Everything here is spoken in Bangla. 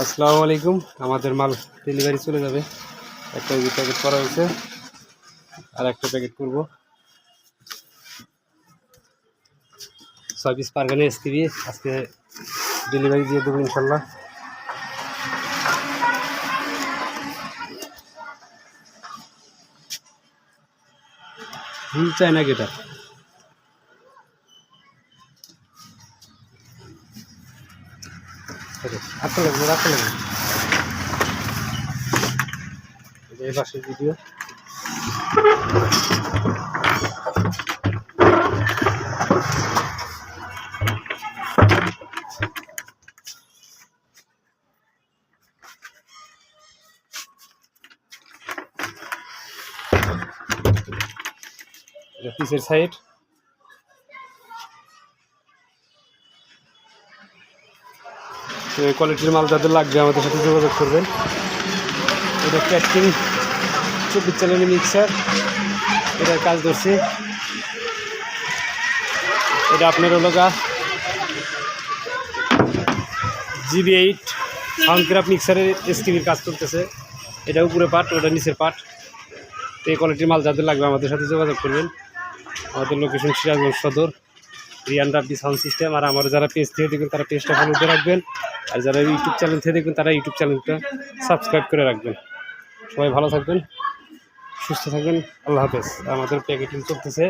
আসসালামু আলাইকুম। আমাদের মাল ডেলিভারি চলে যাবে। একটা প্যাকেট করা হয়েছে। আর একটা প্যাকেট করব। ছয় পিস পারগানে এসটিভি আজকে ডেলিভারি দিয়ে দেবো ইনশাল্লাহ। হুম চাই না গেটার রাখতে লাগবে ভিডিও পিসের সাইড কোয়ালিটির মাল যাদের লাগবে আমাদের সাথে যোগাযোগ করবেন। এটা ক্যাটকিং চব্বিশ চালানি মিক্সার এটার কাজ ধরছি। এটা আপনার হলো গা জিবি এইট সাউন্ড ক্রাফট মিক্সারের এসটিভির কাজ করতেছে। এটা উপরে পাট ওটা নিচের পাট এই কোয়ালিটির মাল যাদের লাগবে আমাদের সাথে যোগাযোগ করবেন। আমাদের location Sirajganj Sadar. Riyan Rabbi sound system আর আমার যারা পেজ থেকে দেখবেন, তারা পেজটা ফলো করে রাখবেন। আর যারা ইউটিউব চ্যানেল থেকে দেখবেন, তারা ইউটিউব চ্যানেলটা সাবস্ক্রাইব করে রাখবেন। সবাই ভালো থাকবেন, সুস্থ থাকবেন। আল্লাহ হাফেজ। আমাদের প্যাকেটিং চলতেছে।